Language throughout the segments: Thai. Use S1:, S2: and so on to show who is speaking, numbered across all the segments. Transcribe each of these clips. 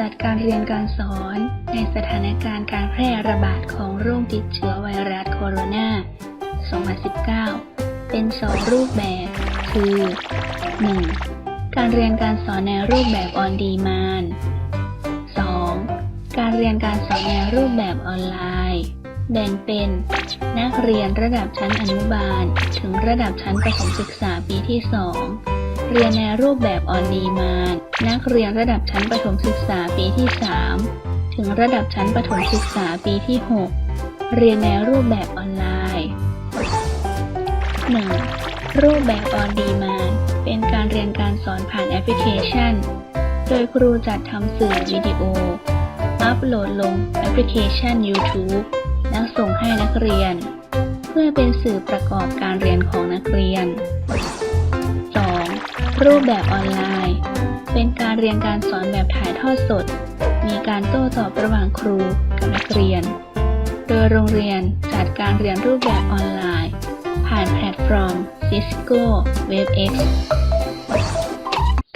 S1: จัดการเรียนการสอนในสถานการณ์การแพร่ระบาดของโรคติดเชื้อไวรัสโคโรนา 2019 เป็น 2 รูปแบบ คือ 1. การเรียนการสอนในรูปแบบออนดีมาน 2. การเรียนการสอนในรูปแบบออนไลน์ แบ่งเป็น นักเรียนระดับชั้นอนุบาล ถึงระดับชั้นประถมศึกษาปีที่ 2 เรียนในรูปแบบออนดีมานนักเรียนระดับชั้นประถมศึกษาปีที่ 3 ถึงระดับชั้นประถมศึกษาปีที่ 6 เรียนในรูปแบบออนไลน์ 1. รูปแบบออนดีมานเป็นการเรียนการสอนผ่านแอปพลิเคชัน โดยครูจัดทำสื่อวิดีโอ อัปโหลดลงแอปพลิเคชัน YouTube แล้วส่งให้นักเรียน เพื่อเป็นสื่อประกอบการเรียนของนักเรียน รูปแบบออนไลน์ เป็นการเรียนการสอนแบบถ่ายทอดสด มีการโต้ตอบระหว่างครูกับนักเรียน โดยโรงเรียนจัดการเรียนรูปแบบออนไลน์ ผ่านแพลตฟอร์ม Cisco WebEx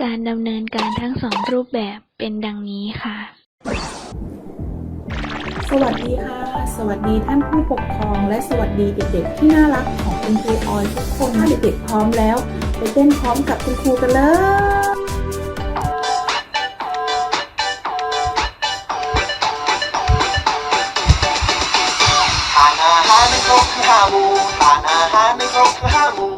S1: การดำเนินการทั้งสองรูปแบบเป็นดังนี้ค่ะ
S2: สวัสดีค่ะ สวัสดีท่านผู้ปกครอง และสวัสดีเด็กๆ ที่น่ารักของคุณครูออยทุกคนถ้าเด็กๆพร้อมแล้ว ไปเต้นพร้อมกับคุณครูกันเลย
S3: ทานอาหารไม่ครบคือห้าหมู่ทานอาหารไม่ครบคือห้าหมู่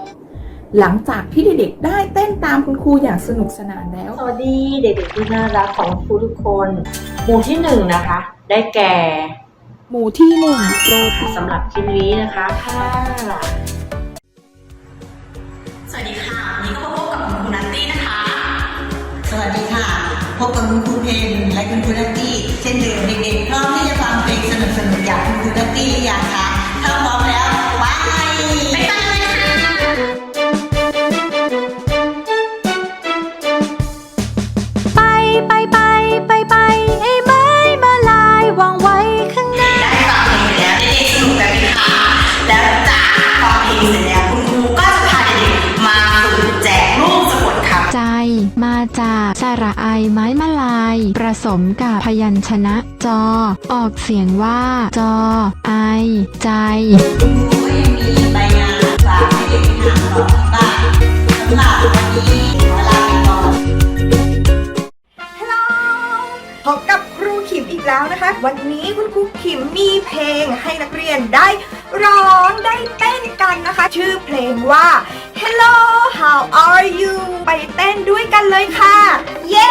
S2: หลังจากที่เด็กๆได้เต้นตามคุณครูอย่างสนุกสนานแล้ว
S4: สวัสดีเด็กๆที่น่ารักของครูทุกคน หมู่ที่หนึ่งนะคะ ได้แก่
S2: หมู่ที่หนึ่งโรตี
S4: สำหรับคลิปนี้นะคะค่ะ
S5: สวัสดีค่ะ วันนี้ก็มาพบกับคุณครูนัตตี้นะคะ
S6: สวัสดีค่ะ พบกับคุณครูเพนและคุณครูนัตตี้เช่นเดิมเด็กๆพร้อมที่จะฟังเพลงสนุกๆจากคุณครูนัตตี้หรือยังคะถ้าพร้อมแล้ว
S5: ระ
S7: ไอไม้มาลาย ผสมกับพยัญชนะ จอ ออกเสียงว่า จอ ไอ ใจ
S6: ยังมีใบงานฝากให้เด็กๆหาต่อที่บ้านสำหรับวันนี้ขอลาไปก่อน
S8: พบกับครูขิมอีกแล้วนะคะ วันนี้คุณครูขิมมีเพลงให้นักเรียนได้ร้องได้เต้นกันนะคะ ชื่อเพลงว่า how are you ไปเต้นด้วยกันเลยค่ะ เย้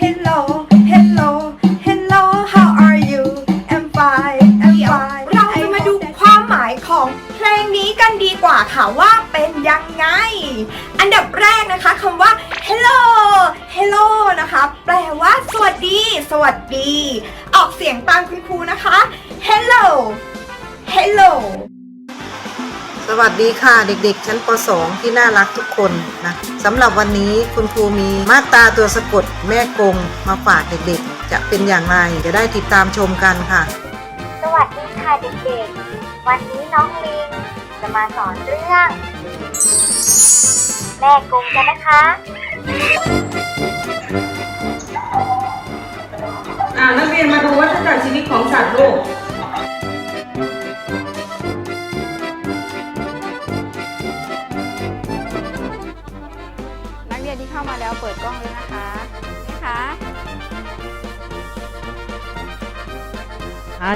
S8: Hello Hello Hello how are you I'm fine I'm fine เราจะมาดูความหมายของเพลงนี้กันดีกว่าค่ะว่าเป็นยังไง อันดับแรกนะคะคำว่า hello hello นะคะ แปลว่า สวั สดีสวัสดี ออกเสียงตามคุณครูนะคะ hello hello
S9: สวัสดีค่ะเด็กๆ ชั้นป .2 ที่น่ารักทุกคนนะสำหรับวันนี้คุณครูมีมาตราตัวสะกดแม่กงมาฝากเด็กๆ จะเป็นอย่างไรจะได้ติดตามชมกันค่ะ
S10: สวัสดีค่ะเด็กๆ วันนี้น้องลิงจะมาสอนเรื่อง แม่กงกันนะคะา
S4: นักเรียนมาดูวัฏจักรชีวิตของสัตว์ลูก
S11: นักเรียนที่เข้ามาแล้วเปิดกล้องเลยนะคะนี่ค่ะ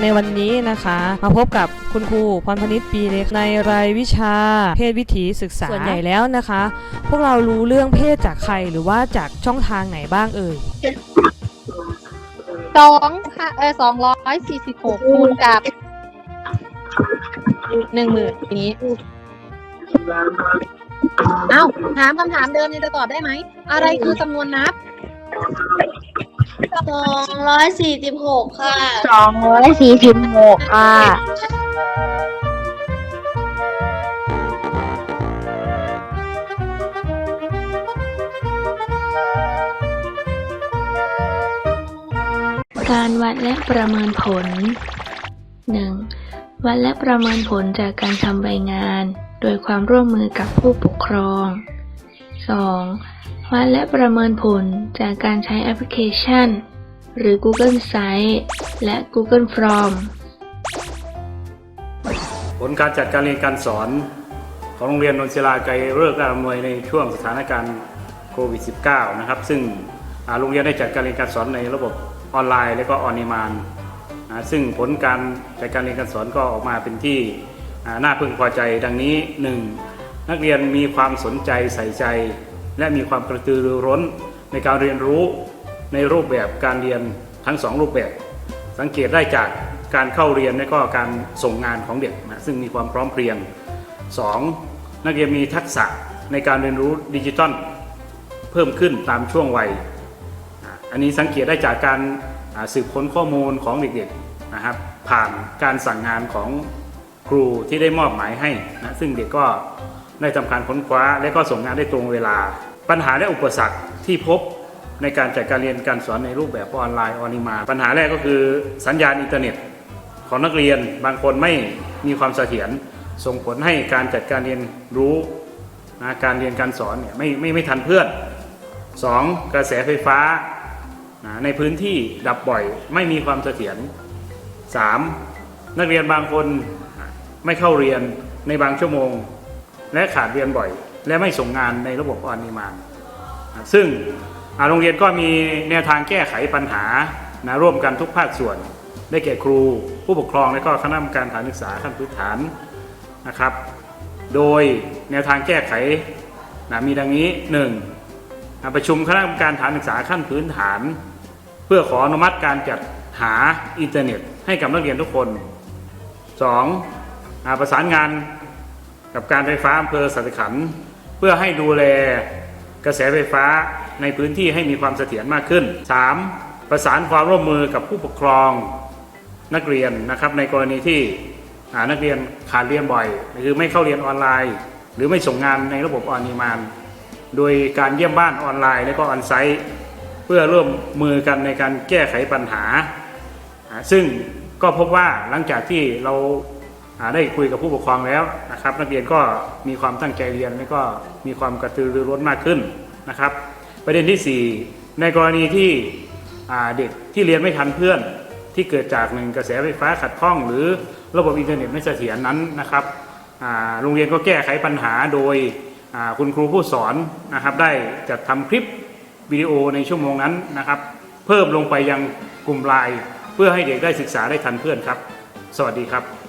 S12: ในวันนี้นะคะ มาพบกับคุณครูพรพนิษฐ์ปีเล็กในรายวิชา เพศวิถีศึกษาส่วนใหญ่แล้วนะคะ พวกเรารู้เรื่องเพศจากใครหรือว่าจากช่องทางไหนบ้างเอ่ย
S11: สองค่ะเออสองร้อยสี่สิบหกคูณกับหนึ่งหมื่นนี้ เอ้า ถามคำถามเดิมยังจะตอบได้ไหม อะไรคือจำนวนนับ
S10: สองร้อยสี่สิบหกค่ะ
S7: สองร้อยสี่สิบหกค่ะ
S1: การวัดและประเมินผล 1. วัดและประเมินผลจากการทำใบงาน โดยความร่วมมือกับผู้ปกครอง 2. วัดและประเมินผลจากการใช้แอปพลิเคชัน หรือ Google Site และ Google Form
S13: ผลการจัดการเรียนการสอนของโรงเรียนนนศิลาไกรเลิกษ์และอำนวยในช่วงสถานการณ์โควิด -19 นะครับ ซึ่งโรงเรียนได้จัดการเรียนการสอนในระบบ ออนไลน์และก็ออนไลน์นะซึ่งผลการจัดการเรียนการสอนก็ออกมาเป็นที่น่าพึงพอใจดังนี้ 1. นักเรียนมีความสนใจใส่ใจ และมีความกระตือรือร้นในการเรียนรู้ในรูปแบบการเรียนทั้งสองรูปแบบ สังเกตได้จากการเข้าเรียนและก็การส่งงานของเด็กนะซึ่งมีความพร้อมเพรียง 2. นักเรียนมีทักษะในการเรียนรู้ดิจิทัลเพิ่มขึ้นตามช่วงวัย อันนี้สังเกตได้จากการสืบค้นข้อมูลของเด็กๆนะครับ ผ่านการสั่งงานของครูที่ได้มอบหมายให้นะซึ่งเด็กก็ได้ทำการค้นคว้า และก็ส่งงานได้ตรงเวลา ปัญหาและอุปสรรคที่พบในการจัดการเรียนการสอนในรูปแบบออนไลน์ออนไลน์มาปัญหาแรกก็คือสัญญาณอินเทอร์เน็ตของนักเรียนบางคนไม่มีความเสถียรส่งผลให้การจัดการเรียนรู้นะการเรียนการสอนเนี่ยไม่ไม่ไม่ทันเพื่อน 2. กระแสไฟฟ้า นะในพื้นที่ดับบ่อยไม่มีความเสถียร 3. นักเรียนบางคนไม่เข้าเรียนในบางชั่วโมง และขาดเรียนบ่อย และไม่ส่งงานในระบบออนไลน์ซึ่งโรงเรียนก็มีแนวทางแก้ไขปัญหานะร่วมกันทุกภาคส่วน ได้แก่ครู ผู้ปกครอง และก็คณะกรรมการสถานศึกษาขั้นพื้นฐานนะครับ โดยแนวทางแก้ไขนะมีดังนี้ 1. อ่าประชุมคณะกรรมการสถานศึกษาขั้นพื้นฐาน พื่อขออนุมัติการจัดหาอินเทอร์เน็ตให้กับนักเรียนทุกคน 2. อประสานงานกับการไฟฟ้าอำเภอสัตขัน เพื่อให้ดูแลกระแสไฟฟ้าในพื้นที่ให้มีความเสถียรมากขึ้น 3. ประสานความร่วมมือกับผู้ปกครองนักเรียนนะครับในกรณีที่นักเรียนขาดเรียนบ่อยคือไม่เข้าเรียนออนไลน์ หรือไม่ส่งงานในระบบออนไลน์โดยการเยี่ยมบ้านออนไลน์และก็ออนไซต์ พื่อร่วมมือกันในการแก้ไขปัญหา ซึ่งก็พบว่าหลังจากที่เราได้คุยกับผู้ปกครองแล้วนะครับ นักเรียนก็มีความตั้งใจเรียนและก็มีความกระตือรือร้นมากขึ้นนะครับ ประเด็นที่ 4 ในกรณีที่เด็กที่เรียนไม่ทันเพื่อนที่เกิดจากหนึ่งกระแสไฟฟ้าขัดข้อง หรือระบบอินเทอร์เน็ตไม่เสถียรนั้นนะครับโรงเรียนก็แก้ไขปัญหาโดยคุณครูผู้สอนนะครับได้จัดทำคลิป วิดีโอในชั่วโมงนั้นนะครับ เพิ่มลงไปยังกลุ่มไลน์เพื่อให้เด็กได้ศึกษาได้ทันเพื่อนครับ สวัสดีครับ